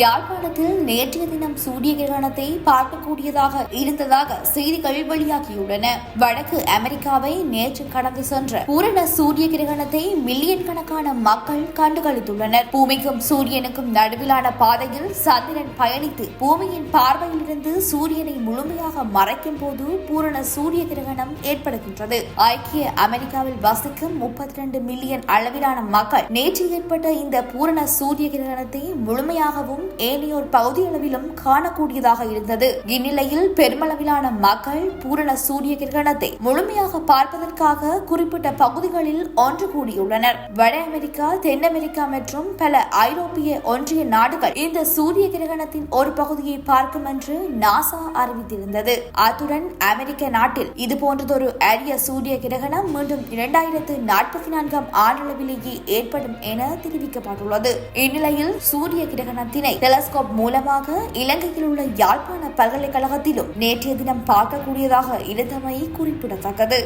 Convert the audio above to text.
யாழ்ப்பாணத்தில் நேற்றைய தினம் சூரிய கிரகணத்தை பார்க்கக்கூடியதாக இருந்ததாக செய்திகள் வெளியாகியுள்ளன. வடக்கு அமெரிக்காவை நேற்று கடந்து சென்ற பூரண சூரிய கிரகணத்தை மில்லியன் கணக்கான மக்கள் கண்டுகளித்துள்ளனர். பூமிக்கும் சூரியனுக்கும் நடுவிலான பாதையில் சந்திரன் பயணித்து பூமியின் பார்வையிலிருந்து சூரியனை முழுமையாக மறைக்கும் போது பூரண சூரிய கிரகணம் ஏற்படுகின்றது. ஐக்கிய அமெரிக்காவில் வசிக்கும் முப்பத்தி ரெண்டு மில்லியன் அளவிலான மக்கள் நேற்று ஏற்பட்ட இந்த பூரண சூரிய கிரகணத்தை முழுமையாகவும் ஏனையோர் பகுதியளவிலும் காணக்கூடியதாக இருந்தது. இந்நிலையில் பெருமளவிலான மக்கள் பூரண சூரிய கிரகணத்தை முழுமையாக பார்ப்பதற்காக குறிப்பிட்ட பகுதிகளில் ஒன்று கூடியுள்ளனர். வட அமெரிக்கா தென் அமெரிக்கா மற்றும் பல ஐரோப்பிய ஒன்றிய நாடுகள் இந்த சூரிய கிரகணத்தின் ஒரு பகுதியை பார்க்கும் என்று நாசா அறிவித்திருந்தது. அத்துடன் அமெரிக்க நாட்டில் இது போன்றதொரு அரிய சூரிய கிரகணம் மீண்டும் இரண்டாயிரத்து நாற்பத்தி நான்காம் ஆண்டளவிலேயே ஏற்படும் என தெரிவிக்கப்பட்டுள்ளது. இந்நிலையில் சூரிய கிரகணத்தினை டெலஸ்கோப் மூலமாக இலங்கையில் உள்ள யாழ்ப்பாண பல்கலைக்கழகத்திலும் நேற்றைய தினம் பார்க்கக்கூடியதாக இருந்தமை குறிப்பிடத்தக்கது.